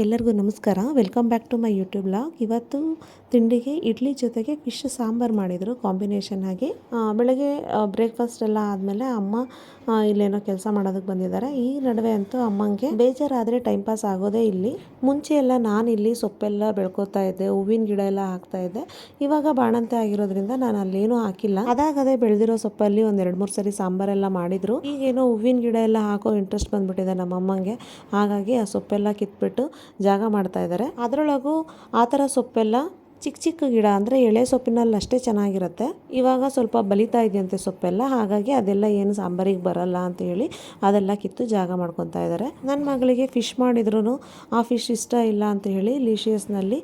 ಎಲ್ಲರಿಗೂ ನಮಸ್ಕಾರ. Welcome back to my YouTube blog ಇವತ್ತು ತಿಂಡಿಗೆ, ಇಡ್ಲಿ ಜೊತೆಗೆ ಫಿಶ್ ಸಾಂಬಾರು ಮಾಡಿದರು ಕಾಂಬಿನೇಷನ್ ಆಗಿ. ಬೆಳಗ್ಗೆ ಬ್ರೇಕ್ಫಾಸ್ಟ್ ಎಲ್ಲ ಆದಮೇಲೆ ಅಮ್ಮ ಇಲ್ಲೇನೋ ಕೆಲಸ ಮಾಡೋದಕ್ಕೆ ಬಂದಿದ್ದಾರೆ. ಈ ನಡುವೆ ಅಂತೂ ಅಮ್ಮಂಗೆ ಬೇಜಾರಾದರೆ ಟೈಮ್ ಪಾಸ್ ಆಗೋದೇ ಇಲ್ಲಿ. ಮುಂಚೆ ಎಲ್ಲ ನಾನು ಇಲ್ಲಿ ಸೊಪ್ಪೆಲ್ಲ ಬೆಳ್ಕೋತಾ ಇದ್ದೆ, ಹೂವಿನ ಗಿಡ ಎಲ್ಲ ಹಾಕ್ತಾ ಇದ್ದೆ. ಇವಾಗ ಬಾಣಂತೆ ಆಗಿರೋದ್ರಿಂದ ನಾನು ಅಲ್ಲೇನೂ ಹಾಕಿಲ್ಲ. ಅದಾಗದೇ ಬೆಳೆದಿರೋ ಸೊಪ್ಪಲ್ಲಿ ಒಂದು ಎರಡು ಮೂರು ಸರಿ ಸಾಂಬಾರೆಲ್ಲ ಮಾಡಿದರು. ಈಗೇನೋ ಹೂವಿನ ಗಿಡ ಎಲ್ಲ ಹಾಕೋ ಇಂಟ್ರೆಸ್ಟ್ ಬಂದುಬಿಟ್ಟಿದೆ ನಮ್ಮ ಅಮ್ಮಂಗೆ ಹಾಗಾಗಿ ಆ ಸೊಪ್ಪೆಲ್ಲ ಕಿತ್ಬಿಟ್ಟು ಜಾಗ ಮಾಡ್ತಾ ಇದ್ದಾರೆ. ಅದರೊಳಗೂ ಆ ಥರ ಸೊಪ್ಪೆಲ್ಲ ಚಿಕ್ಕ ಚಿಕ್ಕ ಗಿಡ ಅಂದರೆ ಎಳೆ ಸೊಪ್ಪಿನಲ್ಲಿ ಅಷ್ಟೇ ಚೆನ್ನಾಗಿರುತ್ತೆ. ಇವಾಗ ಸ್ವಲ್ಪ ಬಲಿತಾ ಇದೆಯಂತೆ ಸೊಪ್ಪೆಲ್ಲ, ಹಾಗಾಗಿ ಅದೆಲ್ಲ ಏನು ಸಾಂಬಾರಿಗೆ ಬರಲ್ಲ ಅಂತ ಹೇಳಿ ಅದೆಲ್ಲ ಕಿತ್ತು ಜಾಗ ಮಾಡ್ಕೊತಾ ಇದ್ದಾರೆ. ನನ್ನ ಮಗಳಿಗೆ ಫಿಶ್ ಮಾಡಿದ್ರು ಆ ಫಿಶ್ ಇಷ್ಟ ಇಲ್ಲ ಅಂತ ಹೇಳಿ ಲೀಶಿಯಸ್ನಲ್ಲಿ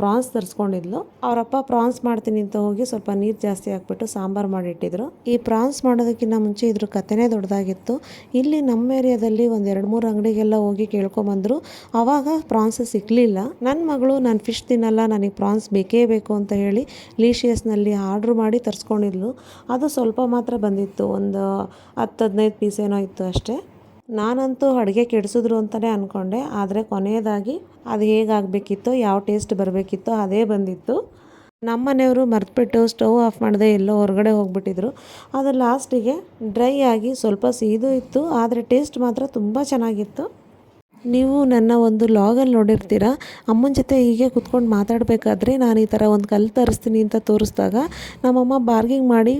ಪ್ರಾನ್ಸ್ ತರಿಸ್ಕೊಂಡಿದ್ಲು. ಅವರಪ್ಪ ಪ್ರಾನ್ಸ್ ಮಾಡ್ತೀನಿ ಅಂತ ಹೋಗಿ ಸ್ವಲ್ಪ ನೀರು ಜಾಸ್ತಿ ಹಾಕ್ಬಿಟ್ಟು ಸಾಂಬಾರು ಮಾಡಿಟ್ಟಿದ್ರು. ಈ ಪ್ರಾನ್ಸ್ ಮಾಡೋದಕ್ಕಿಂತ ಮುಂಚೆ ಇದ್ರ ಕಥೆನೇ ದೊಡ್ಡದಾಗಿತ್ತು. ಇಲ್ಲಿ ನಮ್ಮ ಏರಿಯಾದಲ್ಲಿ ಒಂದು ಎರಡು ಮೂರು ಅಂಗಡಿಗೆಲ್ಲ ಹೋಗಿ ಕೇಳ್ಕೊಂಬಂದ್ರು. ಅವಾಗ ಪ್ರಾನ್ಸ್ ಸಿಕ್ಕಲಿಲ್ಲ ನನ್ನ ಮಗಳು, ನಾನು ಫಿಶ್ ತಿನ್ನಲ್ಲ ನನಗೆ ಪ್ರಾನ್ಸ್ ಬೇಕೇ ಬೇಕು ಅಂತ ಹೇಳಿ ಲೀಶಿಯಸ್ನಲ್ಲಿ ಆರ್ಡ್ರ್ ಮಾಡಿ ತರಿಸ್ಕೊಂಡಿದ್ಲು. ಅದು ಸ್ವಲ್ಪ ಮಾತ್ರ ಬಂದಿತ್ತು. ಒಂದು ಹತ್ತು ಹದಿನೈದು ಪೀಸ್ ಏನೋ ಇತ್ತು ಅಷ್ಟೇ. ನಾನಂತೂ ಅಡುಗೆ ಕೆಡಿಸಿದ್ರು ಅಂತಲೇ ಅಂದ್ಕೊಂಡೆ ಆದರೆ ಕೊನೆಯದಾಗಿ ಅದು ಹೇಗಾಗಬೇಕಿತ್ತು, ಯಾವ ಟೇಸ್ಟ್ ಬರಬೇಕಿತ್ತು ಅದೇ ಬಂದಿತ್ತು. ನಮ್ಮ ಮನೆಯವರು ಮರ್ತ್ಬಿಟ್ಟು ಸ್ಟವ್ ಆಫ್ ಮಾಡದೆ ಎಲ್ಲೋ ಹೊರಗಡೆ ಹೋಗ್ಬಿಟ್ಟಿದ್ರು. ಅದು ಲಾಸ್ಟಿಗೆ ಡ್ರೈ ಆಗಿ ಸ್ವಲ್ಪ ಸೀದು ಇತ್ತು. ಆದರೆ ಟೇಸ್ಟ್ ಮಾತ್ರ ತುಂಬ ಚೆನ್ನಾಗಿತ್ತು. ನೀವು ನನ್ನ ಒಂದು ಲಾಗಲ್ಲಿ ನೋಡಿರ್ತೀರ? ಅಮ್ಮನ ಜೊತೆ ಹೀಗೆ ಕುತ್ಕೊಂಡು ಮಾತಾಡಬೇಕಾದ್ರೆ ನಾನು ಈ ಥರ ಒಂದು ಕಲ್ಲು ತರಿಸ್ತೀನಿ ಅಂತ ತೋರಿಸಿದಾಗ ನಮ್ಮಮ್ಮ ಬಾರ್ಗಿಂಗ್ ಮಾಡಿ,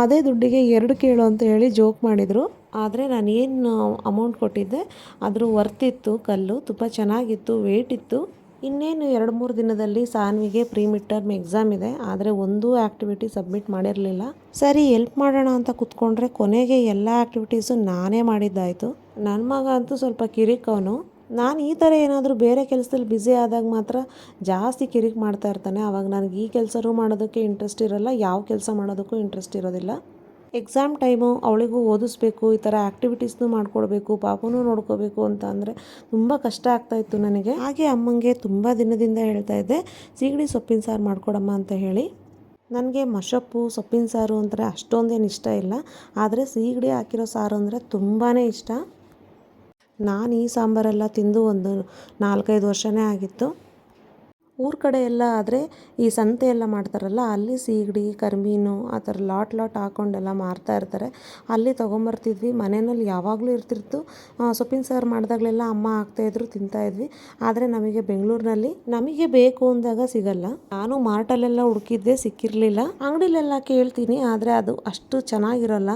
ಅದೇ ದುಡ್ಡಿಗೆ ಎರಡು ಕೇಳು ಅಂತ ಹೇಳಿ ಜೋಕ್ ಮಾಡಿದರು. ಆದರೆ ನಾನು ಏನು ಅಮೌಂಟ್ ಕೊಟ್ಟಿದ್ದೆ? ಅದ್ರ ವರ್ತಿತ್ತು ಕಲ್ಲು ತುಂಬ ಚೆನ್ನಾಗಿತ್ತು ವೇಟ್ ಇತ್ತು. ಇನ್ನೇನು ಎರಡು ಮೂರು ದಿನದಲ್ಲಿ ಸಾನ್ವಿಗೆ ಪ್ರೀ ಮಿಡ್ ಟರ್ಮ್ ಎಕ್ಸಾಮ್ ಇದೆ. ಆದರೆ ಒಂದೂ ಆ್ಯಕ್ಟಿವಿಟಿ ಸಬ್ಮಿಟ್ ಮಾಡಿರಲಿಲ್ಲ. ಸರಿ ಎಲ್ಪ್ ಮಾಡೋಣ ಅಂತ ಕುತ್ಕೊಂಡ್ರೆ ಕೊನೆಗೆ ಎಲ್ಲ ಆ್ಯಕ್ಟಿವಿಟೀಸು ನಾನೇ ಮಾಡಿದ್ದಾಯಿತು. ನನ್ನ ಮಗ ಅಂತೂ ಸ್ವಲ್ಪ ಕಿರಿಕ್ ಅವನು. ನಾನು ಈ ಥರ ಏನಾದರೂ ಬೇರೆ ಕೆಲಸದಲ್ಲಿ ಬ್ಯುಸಿ ಆದಾಗ ಮಾತ್ರ ಜಾಸ್ತಿ ಕಿರಿಕ್ ಮಾಡ್ತಾ ಇರ್ತಾನೆ. ಆವಾಗ ನನಗೆ ಈ ಕೆಲಸನೂ ಮಾಡೋದಕ್ಕೆ ಇಂಟ್ರೆಸ್ಟ್ ಇರೋಲ್ಲ, ಯಾವ ಕೆಲಸ ಮಾಡೋದಕ್ಕೂ ಇಂಟ್ರೆಸ್ಟ್ ಇರೋದಿಲ್ಲ. ಎಕ್ಸಾಮ್ ಟೈಮು ಅವಳಿಗೂ ಓದಿಸ್ಬೇಕು, ಈ ಥರ ಆ್ಯಕ್ಟಿವಿಟೀಸ್ನು ಮಾಡ್ಕೊಡ್ಬೇಕು, ಪಾಪನೂ ನೋಡ್ಕೋಬೇಕು ಅಂತ ಅಂದರೆ ತುಂಬ ಕಷ್ಟ ಆಗ್ತಾಯಿತ್ತು ನನಗೆ. ಹಾಗೆ ಅಮ್ಮಂಗೆ ತುಂಬ ದಿನದಿಂದ ಹೇಳ್ತಾ ಇದ್ದೆ, ಸೀಗಡಿ ಸೊಪ್ಪಿನ ಸಾರು ಮಾಡಿಕೊಡಮ್ಮ ಅಂತ ಹೇಳಿ. ನನಗೆ ಮಶಪ್ಪು, ಸೊಪ್ಪಿನ ಸಾರು ಅಂದರೆ ಅಷ್ಟೊಂದೇನು ಇಷ್ಟ ಇಲ್ಲ. ಆದರೆ ಸೀಗಡಿ ಹಾಕಿರೋ ಸಾರು ಅಂದರೆ ತುಂಬಾ ಇಷ್ಟ. ನಾನು ಈ ಸಾಂಬಾರೆಲ್ಲ ತಿಂದು ಒಂದು ನಾಲ್ಕೈದು ವರ್ಷವೇ ಆಗಿತ್ತು. ಊರ ಕಡೆ ಎಲ್ಲ ಆದರೆ ಈ ಸಂತೆ ಎಲ್ಲ ಮಾಡ್ತಾರಲ್ಲ, ಅಲ್ಲಿ ಸೀಗಡಿ, ಕರಿಮೀನು ಆ ಥರ ಲಾಟ್ ಲಾಟ್ ಹಾಕೊಂಡೆಲ್ಲ ಮಾರ್ತಾ ಇರ್ತಾರೆ. ಅಲ್ಲಿ ತೊಗೊಂಬರ್ತಿದ್ವಿ ಮನೆಯಲ್ಲಿ ಯಾವಾಗಲೂ ಇರ್ತಿತ್ತು. ಸೊಪ್ಪಿನ ಸಾರು ಮಾಡಿದಾಗಲೆಲ್ಲ ಅಮ್ಮ ಹಾಕ್ತಾಯಿದ್ರು ತಿಂತಾಯಿದ್ವಿ ಆದರೆ ನಮಗೆ ಬೆಂಗಳೂರಿನಲ್ಲಿ ನಮಗೆ ಬೇಕು ಅಂದಾಗ ಸಿಗಲ್ಲ. ನಾನು ಮಾರ್ಟಲ್ಲೆಲ್ಲ ಹುಡುಕಿದ್ದೆ, ಸಿಕ್ಕಿರಲಿಲ್ಲ. ಅಂಗಡಿಲೆಲ್ಲ ಕೇಳ್ತೀನಿ, ಆದರೆ ಅದು ಅಷ್ಟು ಚೆನ್ನಾಗಿರಲ್ಲ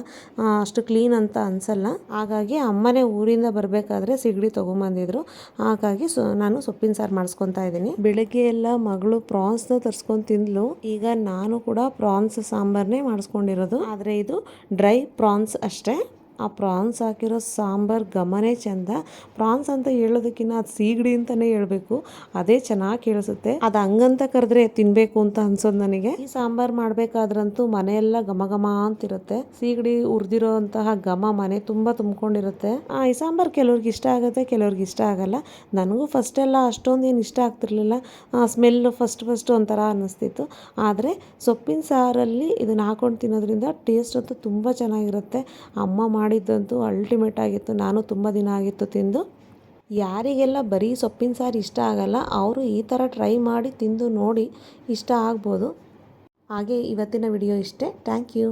ಅಷ್ಟು ಕ್ಲೀನ್ ಅಂತ ಅನಿಸಲ್ಲ. ಹಾಗಾಗಿ ಅಮ್ಮನೇ ಊರಿಂದ ಬರಬೇಕಾದ್ರೆ ಸಿಗಡಿ ತೊಗೊಂಬಂದಿದ್ರು. ಹಾಗಾಗಿ ಸೊ, ನಾನು ಸೊಪ್ಪಿನ ಸಾರು ಮಾಡಿಸ್ಕೊತಾ ಇದ್ದೀನಿ. ಬೆಳಗ್ಗೆ ಎಲ್ಲ ಮಗಳು ಪ್ರಾನ್ಸ್ನ ತರ್ಸ್ಕೊಂಡು ತಿಂದ್ಲು. ಈಗ ನಾನು ಕೂಡ ಪ್ರಾನ್ಸ್ ಸಾಂಬಾರ್ನೇ ಮಾಡಿಸ್ಕೊಂಡಿರೋದು. ಆದರೆ ಇದು ಡ್ರೈ ಪ್ರಾನ್ಸ್ ಅಷ್ಟೇ. ಆ ಪ್ರಾನ್ಸ್ ಹಾಕಿರೋ ಸಾಂಬಾರು ಗಮನೇ ಚೆಂದ. ಪ್ರಾನ್ಸ್ ಅಂತ ಹೇಳೋದಕ್ಕಿಂತ ಅದು ಸೀಗಡಿ ಅಂತಲೇ ಹೇಳಬೇಕು. ಅದೇ ಚೆನ್ನಾಗಿ ಕೇಳಿಸುತ್ತೆ. ಅದು ಹಂಗಂತ ಕರೆದ್ರೆ ತಿನ್ಬೇಕು ಅಂತ ಅನ್ಸೋದು ನನಗೆ. ಈ ಸಾಂಬಾರು ಮಾಡಬೇಕಾದ್ರಂತೂ ಮನೆಯೆಲ್ಲ ಘಮ ಘಮ ಅಂತಿರುತ್ತೆ. ಸೀಗಡಿ ಹುರಿದಿರೋ ಅಂತಹ ಘಮ ಮನೆ ತುಂಬ ತುಂಬ್ಕೊಂಡಿರುತ್ತೆ. ಆ, ಈ ಸಾಂಬಾರು ಕೆಲವ್ರಿಗೆ ಇಷ್ಟ ಆಗುತ್ತೆ ಕೆಲವ್ರಿಗೆ ಇಷ್ಟ ಆಗಲ್ಲ. ನನಗೂ ಫಸ್ಟ್ ಎಲ್ಲ ಏನು ಇಷ್ಟ ಆಗ್ತಿರ್ಲಿಲ್ಲ. ಸ್ಮೆಲ್ಲು ಫಸ್ಟ್ ಫಸ್ಟ್ ಒಂಥರ ಅನ್ನಿಸ್ತಿತ್ತು ಆದರೆ ಸೊಪ್ಪಿನ ಸಾರಲ್ಲಿ ಇದನ್ನ ಹಾಕೊಂಡು ತಿನ್ನೋದ್ರಿಂದ ಟೇಸ್ಟ್ ಅಂತೂ ತುಂಬ ಚೆನ್ನಾಗಿರುತ್ತೆ. ಅಮ್ಮ ಮಾಡಿದ್ದಂತೂ ಅಲ್ಟಿಮೇಟ್ ಆಗಿತ್ತು. ನಾನು ತುಂಬ ದಿನ ಆಗಿತ್ತು ತಿಂದು. ಯಾರಿಗೆಲ್ಲ ಬರೀ ಸೊಪ್ಪಿನ ಸಾರು ಇಷ್ಟ ಆಗಲ್ಲ, ಅವರು ಈ ಥರ ಟ್ರೈ ಮಾಡಿ ತಿಂದು ನೋಡಿ ಇಷ್ಟ ಆಗ್ಬೋದು. ಹಾಗೆ ಇವತ್ತಿನ ವಿಡಿಯೋ ಇಷ್ಟೇ. Thank you